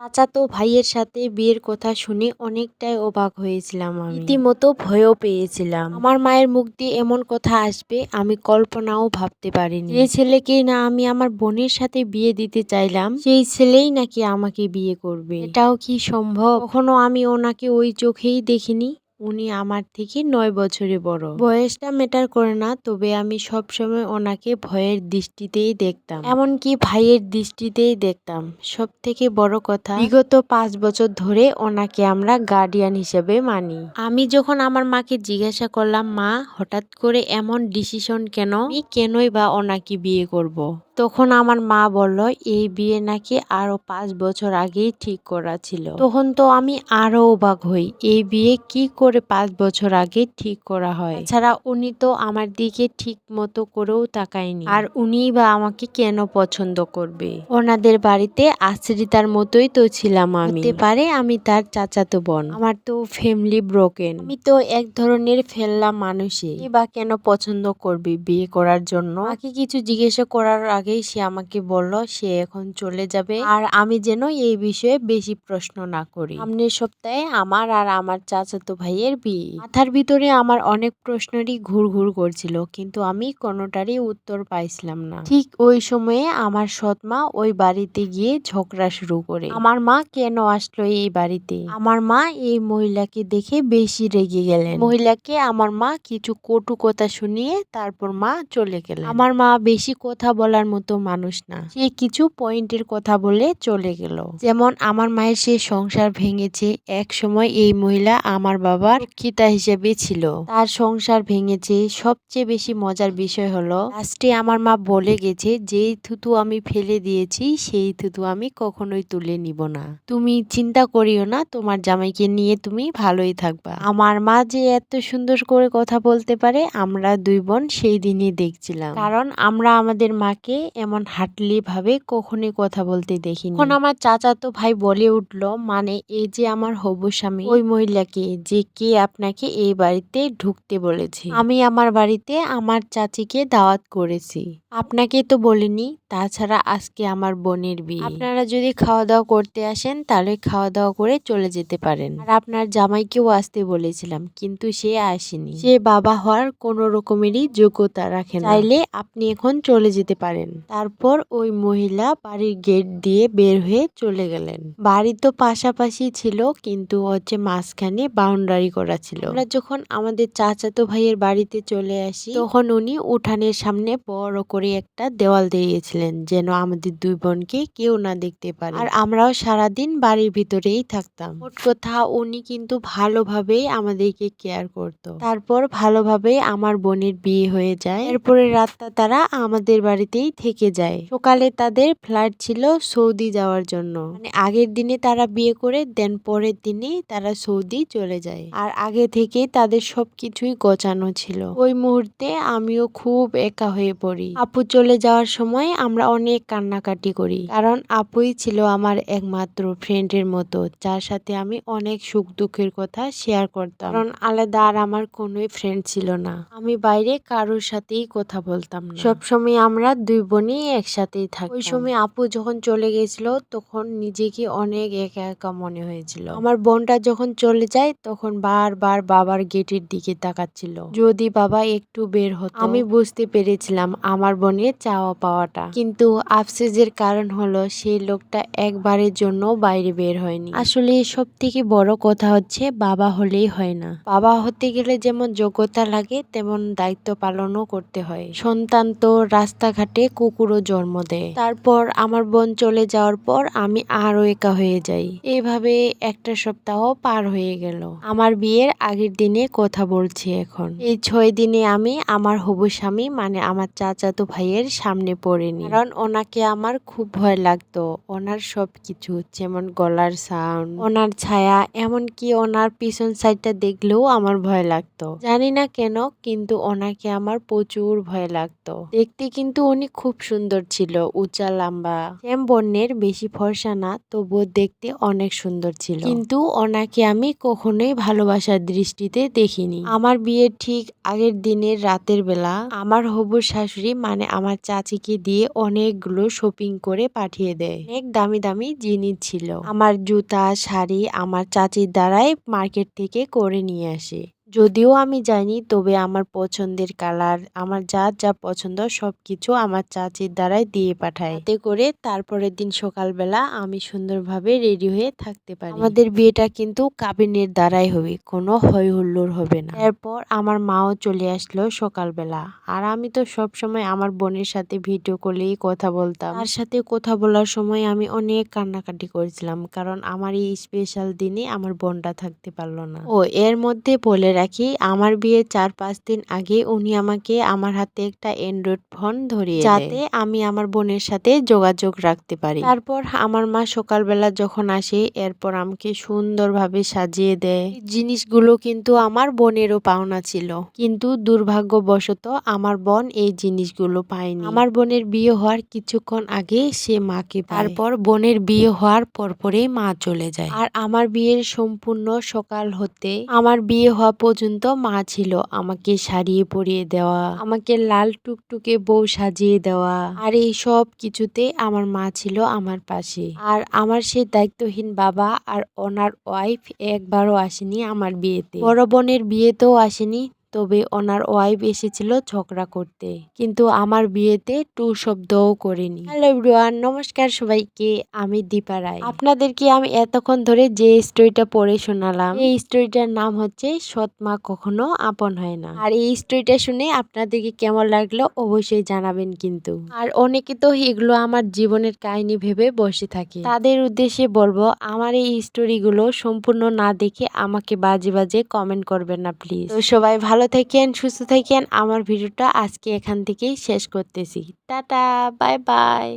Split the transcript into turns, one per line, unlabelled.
চাচাতো ভাইয়ের সাথে বিয়ের কথা শুনে অনেকটাই অবাক হয়েছিলাম আমি। রীতিমতো ভয়ও পেয়েছিলাম। আমার মায়ের মুখ দিয়ে এমন কথা আসবে আমি কল্পনাও ভাবতে পারিনি। যে ছেলেকে না আমি আমার বোনের সাথে বিয়ে দিতে চাইলাম সেই ছেলেই নাকি আমাকে বিয়ে করবে। এটাও কি সম্ভব? কখনো আমি ওনাকে ওই চোখেই দেখিনি। উনি আমার থেকে নয় বছরে বড়। বয়সটা মেটার করে না, তবে আমি সবসময় ওনাকে ভয়ের দৃষ্টিতেই দেখতাম। এমনকি ভাইয়ের দৃষ্টিতেই দেখতাম। সব থেকে বড় কথা, বিগত পাঁচ বছর ধরে ওনাকে আমরা গার্ডিয়ান হিসেবে মানি। আমি যখন আমার মাকে জিজ্ঞাসা করলাম, মা, হঠাৎ করে এমন ডিসিশন কেন? কেনই বা ওনাকে বিয়ে করব। তখন আমার মা বলল, এই বিয়ে নাকি আরও পাঁচ বছর আগেই ঠিক করা ছিল। তখন তো আমি আরও অবাক হই, এই বিয়ে কি করে পাঁচ বছর আগে ঠিক করা হয়? ছাড়া উনি তো আমার দিকে ঠিক মতো করেও তাকায়নি। আর উনি বা আমাকে কেন পছন্দ করবে? ওনাদের বাড়িতে আশ্রিতার মতোই তো ছিলাম আমি। পারে আমি তার চাচাতো বোন। আমার তো ফ্যামিলি ব্রোকেন আমি তো এক ধরনের ফেললাম মানুষই। বা কেন পছন্দ করবি বিয়ে করার জন্য? আমাকে কিছু জিজ্ঞাসা করার আগেই সে আমাকে বলল, সে এখন চলে যাবে। আর আমি যেন এই বিষয়ে বেশি প্রশ্ন না করি। সামনের সপ্তাহে আমার আর আমার চাচাতো ভাইয়ের বিয়ে। মাথার ভিতরে আমার অনেক প্রশ্নেরই ঘুর ঘুর করছিল, কিন্তু আমি কোনোটারই উত্তর পাইছিলাম না। ঠিক ওই সময়ে আমার সৎমা ওই বাড়িতে গিয়ে ঝগড়া শুরু করে। আমার মা কেন আসলো এই বাড়িতে? আমার মা এই মহিলাকে দেখে বেশি রেগে গেলেন। মহিলাকে আমার মা কিছু কটু কথা শুনিয়ে তারপর মা চলে গেলেন। আমার মা বেশি কথা বলার মতো মানুষ না। সে কিছু পয়েন্টের কথা বলে চলে গেল। যেমন আমার মায়ের সে সংসার ভেঙেছে, এক সময় এই মহিলা আমার বাবার খিতা হিসেবে ছিল। তার সংসার ভেঙেছে, সবচেয়ে বেশি মজার বিষয় হলো লাস্টে আমার মা বলে গেছে, যেই থুতু আমি ফেলে দিয়েছি, সেই থুতু আমি কখনোই তুলে নিব না। তুমি চিন্তা করিও না, তোমার জামাইকে নিয়ে তুমি ভালোই থাকবা। আমার মা যে এত সুন্দর করে কথা বলতে পারে, আমরা দুই বোন সেই দিনই দেখছিলাম। কারণ আমরা আমাদের মাকে এমন হাটলি ভাবে কখনোই কথা বলতে দেখিনি। এখন আমার চাচাতো ভাই বলে উঠল মানে এই যে আমার হবু স্বামী ওই মহিলাকে যে কে আপনাকে এই বাড়িতে ঢুকতে বলেছে? আমি আমার বাড়িতে আমার চাচিকে দাওয়াত করেছি। আপনাকে তো বলিনি তাছাড়া আজকে আমার বোনের বিয়ে। আপনারা যদি খাওয়া দাওয়া করতে আসেন তাহলে খাওয়া দাওয়া করে চলে যেতে পারেন। আর আপনার জামাইকেও আসতে বলেছিলাম কিন্তু সে আসেনি। সে বাবা হওয়ার কোনো রকমেরই যোগ্যতা রাখে না। চাইলে আপনি এখন চলে যেতে পারেন। তারপর ওই মহিলা বাড়ির গেট দিয়ে বের হয়ে চলে গেলেন। বাড়ি তো পাশাপাশি ছিল, কিন্তু হচ্ছে মাঝখানে বাউন্ডারি করা ছিল। আমরা যখন আমাদের চাচাতো ভাইয়ের বাড়িতে চলে আসি, তখন উনি উঠানের সামনে বড় করে একটা দেওয়াল দিয়েছিলেন, যেন আমাদের দুই বোনকে কেউ না দেখতে পারে। আর আমরাও সারাদিন বাড়ির ভিতরেই থাকতাম। মোট কথা, উনি কিন্তু ভালোভাবেই আমাদেরকে কেয়ার করত। তারপর ভালোভাবে আমার বোনের বিয়ে হয়ে যায়। এরপরে রাতটা তারা আমাদের বাড়িতেই থেকে যায়। সকালে তাদের ফ্লাইট ছিল সৌদি যাওয়ার জন্য। মানে আগের দিনে তারা বিয়ে করে, দেন পরের দিনে তারা সৌদি চলে যায়। আর আগে থেকে তাদের সবকিছুই গোছানো ছিল। ওই মুহূর্তে আমিও খুব একা হয়ে পড়ি। আপু চলে যাওয়ার সময় আমরা অনেক কান্নাকাটি করি। কারণ আপুই ছিল আমার একমাত্র ফ্রেন্ডের মতো, যার সাথে আমি অনেক সুখ দুঃখের কথা শেয়ার করতাম। কারণ আলাদা আর আমার কোনোই ফ্রেন্ড ছিল না। আমি বাইরে কারোর সাথেই কথা বলতাম না। সবসময় আমরা দুই বোনই একসাথেই থাকি ওই সময় আপু যখন চলে গেছিল তখন নিজেকে অনেক একা একা মনে হয়েছিল। আমার বোনটা যখন চলে যায় তখন বারবার বাবার গেটের দিকে তাকাচ্ছিল। যদি বাবা একটু বের হতো। আমি বুঝতে পেরেছিলাম আমার বোনের চাওয়া পাওয়াটা। কিন্তু আফসোসের কারণ হলো সেই লোকটা একবারের জন্য বাইরে বের হয়নি। আসলে সব থেকে বড় কথা হচ্ছে বাবা হলেই হয় না। বাবা হতে গেলে যেমন যোগ্যতা লাগে তেমন দায়িত্ব পালনও করতে হয়। সন্তান তো রাস্তাঘাটে কুকুরও জন্ম দেয়। তারপর আমার বোন চলে যাওয়ার পর আমি আরও একা হয়ে যাই। এইভাবে একটা সপ্তাহ পার হয়ে গেল। আমার বিয়ের আগের দিনে কথা বলছি এখন। এই ছয় দিনে আমি আমার হবু স্বামী মানে আমার চাচাতো ভাইয়ের সামনে পড়িনি। কারণ ওনাকে আমার খুব ভয় লাগতো। ওনার সব কিছু যেমন গলার সাউন্ড ওনার ছায়া, এমনকি ওনার পিছন সাইডটা দেখলেও আমার ভয় লাগতো। জানি না কেন, কিন্তু ওনাকে আমার প্রচুর ভয় লাগতো। দেখতে কিন্তু উনি খুব খুব সুন্দর ছিল, উঁচা, লম্বা। শ্যাম বর্ণের, বেশি ফর্সা না, তবুও দেখতে অনেক সুন্দর ছিল। কিন্তু ওনাকে আমি কখনোই ভালোবাসার দৃষ্টিতে দেখিনি। আমার বিয়ের ঠিক আগের দিনের রাতের বেলা। আমার হবুর শাশুড়ি মানে আমার চাচিকে দিয়ে অনেকগুলো শপিং করে পাঠিয়ে দেয়। অনেক দামি দামি জিনিস ছিল। আমার জুতা, শাড়ি আমার চাচির দ্বারাই মার্কেট থেকে করে নিয়ে আসে। যদিও আমি জানি তবে আমার পছন্দের কালার, আমার যা যা পছন্দ সবকিছু আমার চাচির দ্বারাই দিয়ে পাঠায়। এতে করে তারপরের দিন সকালবেলা আমি সুন্দরভাবে রেডি হয়ে থাকতে পারি। আমাদের বিয়েটা কিন্তু কাবিনের দ্বারাই হবে, কোনো হই হুল্লোড় হবে না। এরপর আমার মাও চলে আসলো সকালবেলা, আর আমি তো সব সময় আমার বোনের সাথে ভিডিও কলেই কথা বলতাম। তার সাথে কথা বলার সময় আমি অনেক কান্নাকাটি করেছিলাম, কারণ আমার এই স্পেশাল দিনে আমার বোনটা থাকতে পারল না। ও এর মধ্যে বলে রাখি। আমার বিয়ের চার পাঁচ দিন আগে উনি আমাকে আমার হাতে একটা অ্যান্ড্রয়েড ফোন ধরিয়ে যাতে আমি আমার বোনের সাথে যোগাযোগ রাখতে পারি। তারপর আমার মা সকালবেলা যখন আসে এরপর আমাকে সুন্দরভাবে সাজিয়ে দেয়। জিনিসগুলো কিন্তু আমার বোনেরও পাওনা ছিল। কিন্তু দুর্ভাগ্যবশত আমার বোন এই জিনিসগুলো পায়নি। আমার বোনের বিয়ে হওয়ার কিছুক্ষণ আগে সে মাকে তারপর বোনের বিয়ে হওয়ার পরপরেই মা চলে যায়। আর আমার বিয়ের সম্পূর্ণ সকাল হতে আমার বিয়ে হওয়া পর্যন্ত মা ছিল। আমাকে সারিয়ে পরিয়ে দেওয়া, আমাকে লাল টুকটুকে বউ সাজিয়ে দেওয়া আর এই সব কিছুতে আমার মা ছিল আমার পাশে। আর আমার সেই দায়িত্বহীন বাবা আর ওনার ওয়াইফ একবারও আসেনি আমার বিয়েতে। বড় বোনের বিয়েতেও আসেনি তবে ওনার ওয়াইফ এসেছিল ঝগড়া করতে। কিন্তু আমার বিয়েতে টু শব্দও করেনি। হ্যালো এভরিওয়ান নমস্কার সবাইকে, আমি দীপা রায়। আপনাদেরকে আমি এতক্ষণ ধরে যে স্টোরিটা পড়ে শোনালাম, এই স্টোরিটার নাম হচ্ছে সৎ মা কখনো আপন হয় না। আর এই স্টোরিটা শুনে আপনাদেরকে কেমন লাগল অবশ্যই জানাবেন কিন্তু। আর অনেকে তো এগুলো আমার জীবনের কাহিনী ভেবে বসে থাকে। তাদের উদ্দেশ্যে বলব, আমার এই স্টোরিগুলো সম্পূর্ণ না দেখে আমাকে বাজে বাজে কমেন্ট করবেন না প্লিজ সবাই ভালো থাকেন সুস্থ থাকেন। আমার ভিডিওটা আজকে এখান থেকেই শেষ করতেছি। Tata bye bye.